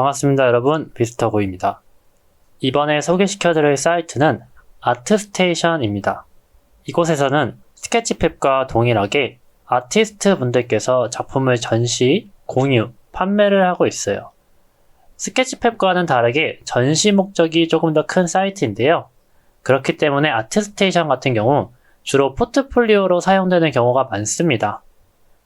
반갑습니다 여러분 비스터고입니다. 이번에 소개시켜드릴 사이트는 아트스테이션입니다. 이곳에서는 스케치팩과 동일하게 아티스트 분들께서 작품을 전시, 공유, 판매를 하고 있어요. 스케치팩과는 다르게 전시 목적이 조금 더 큰 사이트인데요. 그렇기 때문에 아트스테이션 같은 경우 주로 포트폴리오로 사용되는 경우가 많습니다.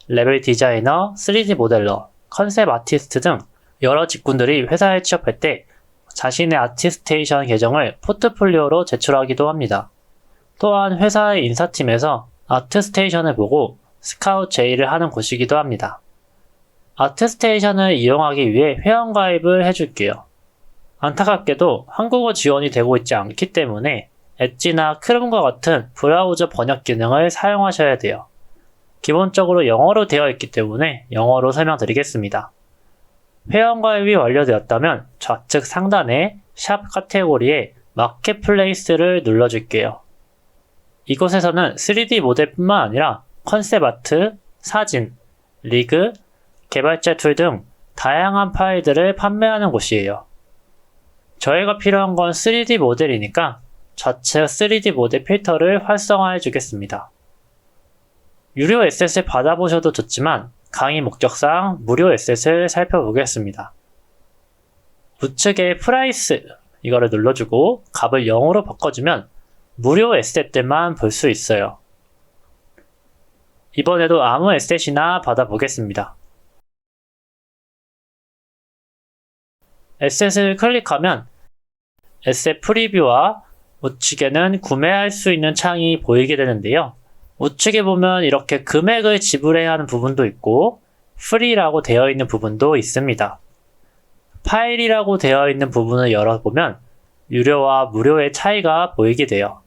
레벨 디자이너, 3D 모델러, 컨셉 아티스트 등 여러 직군들이 회사에 취업할 때 자신의 아티스테이션 계정을 포트폴리오로 제출하기도 합니다. 또한 회사의 인사팀에서 아트스테이션을 보고 스카우트 제의를 하는 곳이기도 합니다. 아트스테이션을 이용하기 위해 회원가입을 해줄게요. 안타깝게도 한국어 지원이 되고 있지 않기 때문에 엣지나 크롬과 같은 브라우저 번역 기능을 사용하셔야 돼요. 기본적으로 영어로 되어 있기 때문에 영어로 설명드리겠습니다. 회원가입이 완료되었다면 좌측 상단에 샵 카테고리에 마켓플레이스를 눌러줄게요. 이곳에서는 3D 모델뿐만 아니라 컨셉 아트, 사진, 리그, 개발자 툴 등 다양한 파일들을 판매하는 곳이에요. 저희가 필요한 건 3D 모델이니까 좌측 3D 모델 필터를 활성화해 주겠습니다. 유료 에셋을 받아보셔도 좋지만 강의 목적상 무료 에셋을 살펴보겠습니다. 우측에 프라이스 이거를 눌러주고 값을 0으로 바꿔주면 무료 에셋들만 볼 수 있어요. 이번에도 아무 에셋이나 받아보겠습니다. 에셋을 클릭하면 에셋 프리뷰와 우측에는 구매할 수 있는 창이 보이게 되는데요. 우측에 보면 이렇게 금액을 지불해야 하는 부분도 있고 프리라고 되어 있는 부분도 있습니다. 파일이라고 되어 있는 부분을 열어보면 유료와 무료의 차이가 보이게 돼요.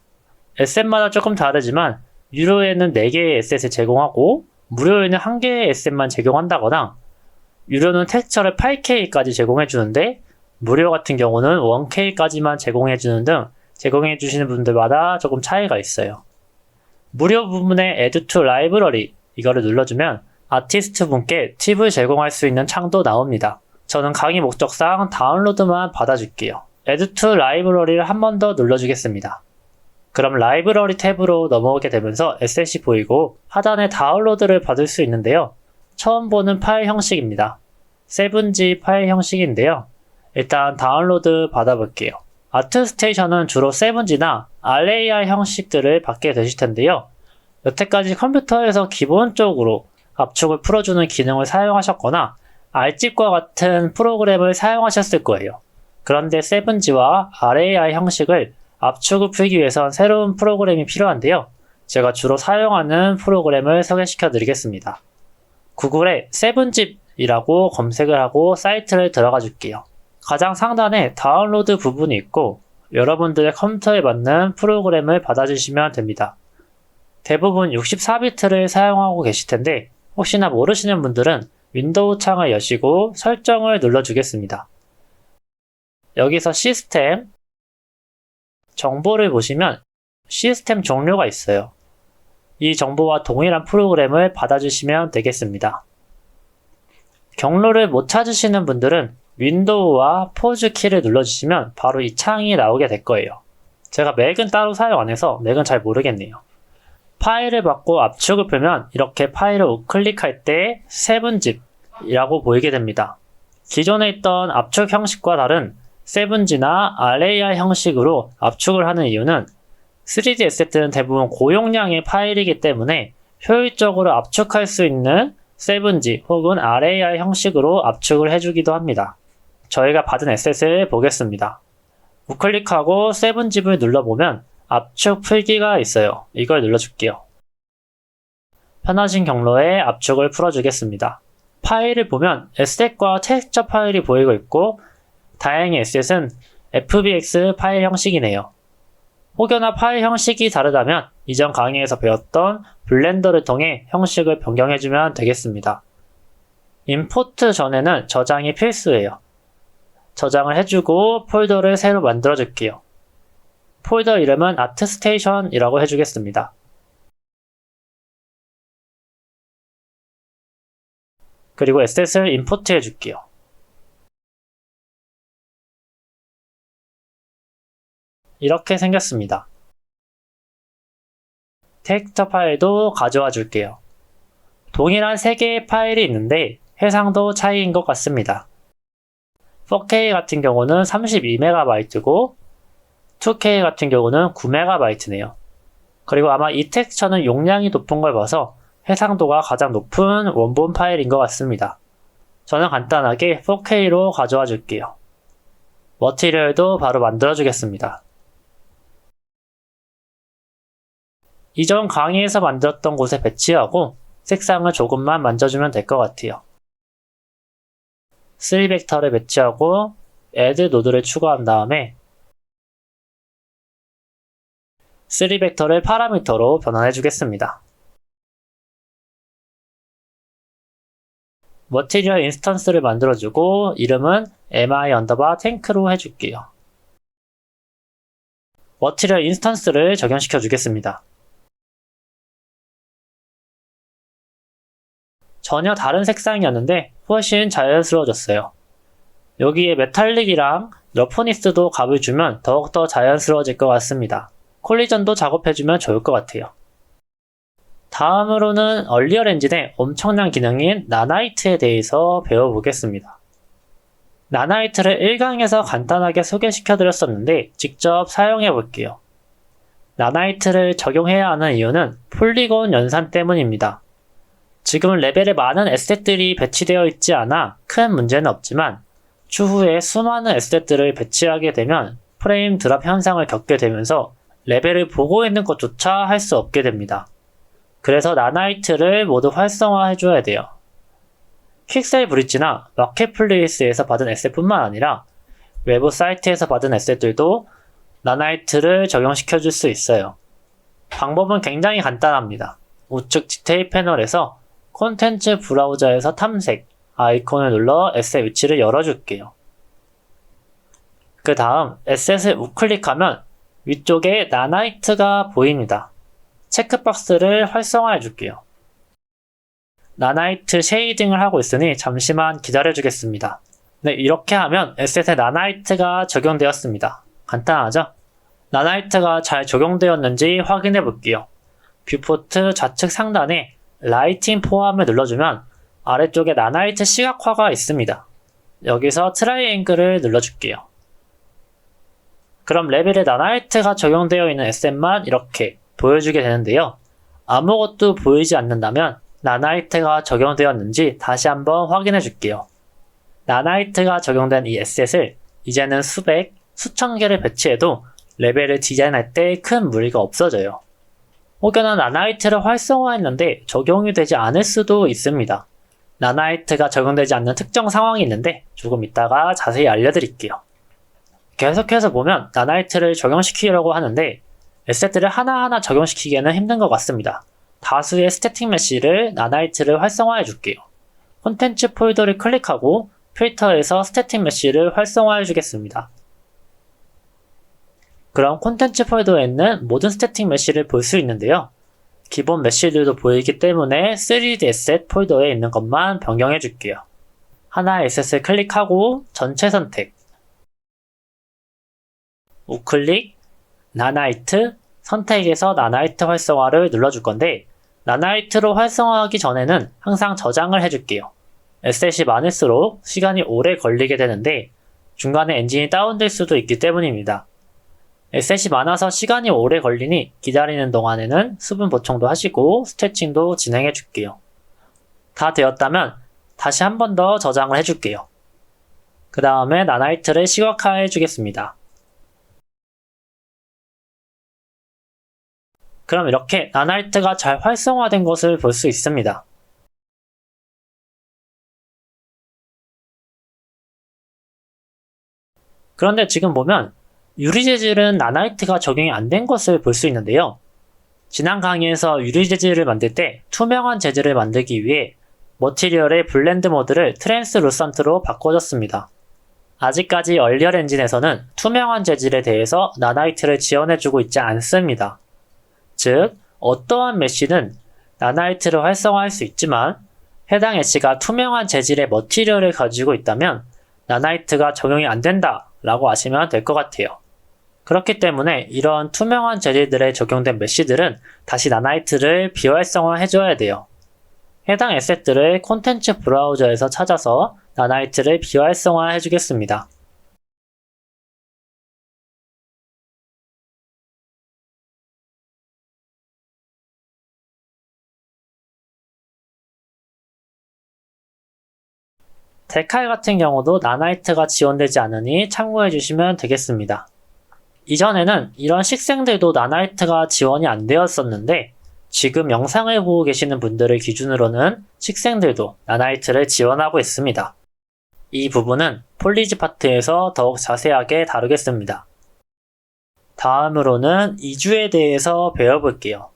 에셋마다 조금 다르지만 유료에는 4개의 에셋을 제공하고 무료에는 1개의 에셋만 제공한다거나 유료는 텍스처를 8K까지 제공해 주는데 무료 같은 경우는 1K까지만 제공해 주는 등 제공해 주시는 분들마다 조금 차이가 있어요. 무료 부분에 Add to Library 이거를 눌러주면 아티스트 분께 팁을 제공할 수 있는 창도 나옵니다. 저는 강의 목적상 다운로드만 받아줄게요. Add to Library를 한 번 더 눌러주겠습니다. 그럼 라이브러리 탭으로 넘어오게 되면서 에셋이 보이고 하단에 다운로드를 받을 수 있는데요. 처음 보는 파일 형식입니다. 7G 파일 형식인데요. 일단 다운로드 받아볼게요. 아트스테이션은 주로 7G나 RAR 형식들을 받게 되실 텐데요. 여태까지 컴퓨터에서 기본적으로 압축을 풀어주는 기능을 사용하셨거나 알집과 같은 프로그램을 사용하셨을 거예요. 그런데 7G와 RAR 형식을 압축을 풀기 위해선 새로운 프로그램이 필요한데요. 제가 주로 사용하는 프로그램을 소개시켜 드리겠습니다. 구글에 7zip이라고 검색을 하고 사이트를 들어가 줄게요. 가장 상단에 다운로드 부분이 있고 여러분들의 컴퓨터에 맞는 프로그램을 받아주시면 됩니다. 대부분 64비트를 사용하고 계실 텐데 혹시나 모르시는 분들은 윈도우 창을 여시고 설정을 눌러주겠습니다. 여기서 시스템, 정보를 보시면 시스템 종류가 있어요. 이 정보와 동일한 프로그램을 받아주시면 되겠습니다. 경로를 못 찾으시는 분들은 윈도우와 포즈 키를 눌러주시면 바로 이 창이 나오게 될 거예요. 제가 맥은 따로 사용 안 해서 맥은 잘 모르겠네요. 파일을 받고 압축을 풀면 이렇게 파일을 우클릭할 때 7zip이라고 보이게 됩니다. 기존에 있던 압축 형식과 다른 7G나 RAR 형식으로 압축을 하는 이유는 3D 에셋은 대부분 고용량의 파일이기 때문에 효율적으로 압축할 수 있는 7G 혹은 RAR 형식으로 압축을 해주기도 합니다. 저희가 받은 에셋을 보겠습니다. 우클릭하고 7zip을 눌러보면 압축 풀기가 있어요. 이걸 눌러줄게요. 편하신 경로에 압축을 풀어주겠습니다. 파일을 보면 에셋과 텍스처 파일이 보이고 있고 다행히 에셋은 FBX 파일 형식이네요. 혹여나 파일 형식이 다르다면 이전 강의에서 배웠던 블렌더를 통해 형식을 변경해주면 되겠습니다. 임포트 전에는 저장이 필수예요. 저장을 해주고 폴더를 새로 만들어 줄게요. 폴더 이름은 아트스테이션이라고 해주겠습니다. 그리고 에셋을 임포트 해줄게요. 이렇게 생겼습니다. 텍스트 파일도 가져와 줄게요. 동일한 3개의 파일이 있는데 해상도 차이인 것 같습니다. 4K 같은 경우는 32MB고 2K 같은 경우는 9MB네요. 그리고 아마 이 텍스처는 용량이 높은 걸 봐서 해상도가 가장 높은 원본 파일인 것 같습니다. 저는 간단하게 4K로 가져와 줄게요. 머티리얼도 바로 만들어 주겠습니다. 이전 강의에서 만들었던 곳에 배치하고 색상을 조금만 만져주면 될 것 같아요. 3 벡터를 배치하고 add 노드를 추가한 다음에 3 벡터를 파라미터로 변환해 주겠습니다. 머티리얼 인스턴스를 만들어주고 이름은 mi 언더바 탱크로 해줄게요. 머티리얼 인스턴스를 적용시켜 주겠습니다. 전혀 다른 색상이었는데 훨씬 자연스러워졌어요. 여기에 메탈릭이랑 러프니스도 값을 주면 더욱더 자연스러워질 것 같습니다. 콜리전도 작업해주면 좋을 것 같아요. 다음으로는 얼리얼 엔진의 엄청난 기능인 나나이트에 대해서 배워보겠습니다. 나나이트를 1강에서 간단하게 소개시켜 드렸었는데 직접 사용해 볼게요. 나나이트를 적용해야 하는 이유는 폴리곤 연산 때문입니다. 지금 레벨에 많은 에셋들이 배치되어 있지 않아 큰 문제는 없지만 추후에 수많은 에셋들을 배치하게 되면 프레임 드랍 현상을 겪게 되면서 레벨을 보고 있는 것조차 할 수 없게 됩니다. 그래서 나나이트를 모두 활성화해줘야 돼요. 퀵셀 브릿지나 마켓플레이스에서 받은 에셋뿐만 아니라 외부 사이트에서 받은 에셋들도 나나이트를 적용시켜줄 수 있어요. 방법은 굉장히 간단합니다. 우측 디테일 패널에서 콘텐츠 브라우저에서 탐색 아이콘을 눌러 에셋 위치를 열어줄게요. 그 다음 에셋을 우클릭하면 위쪽에 나나이트가 보입니다. 체크박스를 활성화해 줄게요. 나나이트 쉐이딩을 하고 있으니 잠시만 기다려 주겠습니다. 네, 이렇게 하면 에셋에 나나이트가 적용되었습니다. 간단하죠? 나나이트가 잘 적용되었는지 확인해 볼게요. 뷰포트 좌측 상단에 라이팅 포함을 눌러주면 아래쪽에 나나이트 시각화가 있습니다. 여기서 트라이앵글을 눌러줄게요. 그럼 레벨에 나나이트가 적용되어 있는 SM만 이렇게 보여주게 되는데요. 아무것도 보이지 않는다면 나나이트가 적용되었는지 다시 한번 확인해 줄게요. 나나이트가 적용된 이 에셋을 이제는 수백, 수천 개를 배치해도 레벨을 디자인할 때 큰 무리가 없어져요. 혹여나 나나이트를 활성화했는데 적용이 되지 않을 수도 있습니다. 나나이트가 적용되지 않는 특정 상황이 있는데 조금 이따가 자세히 알려드릴게요. 계속해서 보면 나나이트를 적용시키려고 하는데 에셋들을 하나하나 적용시키기에는 힘든 것 같습니다. 다수의 스태틱 메시를 나나이트를 활성화해 줄게요. 콘텐츠 폴더를 클릭하고 필터에서 스태틱 메시를 활성화해 주겠습니다. 그럼 콘텐츠 폴더에 있는 모든 스태틱 메시를 볼 수 있는데요. 기본 메시들도 보이기 때문에 3D 에셋 폴더에 있는 것만 변경해 줄게요. 하나의 에셋을 클릭하고 전체 선택 우클릭 나나이트 선택에서 나나이트 활성화를 눌러줄 건데 나나이트로 활성화하기 전에는 항상 저장을 해줄게요. 에셋이 많을수록 시간이 오래 걸리게 되는데 중간에 엔진이 다운될 수도 있기 때문입니다. 에셋이 많아서 시간이 오래 걸리니 기다리는 동안에는 수분 보충도 하시고 스트레칭도 진행해 줄게요. 다 되었다면 다시 한 번 더 저장을 해 줄게요. 그 다음에 나나이트를 시각화해 주겠습니다. 그럼 이렇게 나나이트가 잘 활성화된 것을 볼 수 있습니다. 그런데 지금 보면 유리 재질은 나나이트가 적용이 안 된 것을 볼 수 있는데요. 지난 강의에서 유리 재질을 만들 때 투명한 재질을 만들기 위해 머티리얼의 블렌드 모드를 트랜스루선트로 바꿔줬습니다. 아직까지 얼리얼 엔진에서는 투명한 재질에 대해서 나나이트를 지원해주고 있지 않습니다. 즉, 어떠한 메쉬는 나나이트를 활성화할 수 있지만 해당 애쉬가 투명한 재질의 머티리얼을 가지고 있다면 나나이트가 적용이 안 된다 라고 아시면 될 것 같아요. 그렇기 때문에 이런 투명한 젤리들에 적용된 메쉬들은 다시 나나이트를 비활성화 해줘야 돼요. 해당 에셋들을 콘텐츠 브라우저에서 찾아서 나나이트를 비활성화 해주겠습니다. 데칼 같은 경우도 나나이트가 지원되지 않으니 참고해 주시면 되겠습니다. 이전에는 이런 식생들도 나나이트가 지원이 안 되었었는데 지금 영상을 보고 계시는 분들을 기준으로는 식생들도 나나이트를 지원하고 있습니다. 이 부분은 폴리지 파트에서 더욱 자세하게 다루겠습니다. 다음으로는 이주에 대해서 배워볼게요.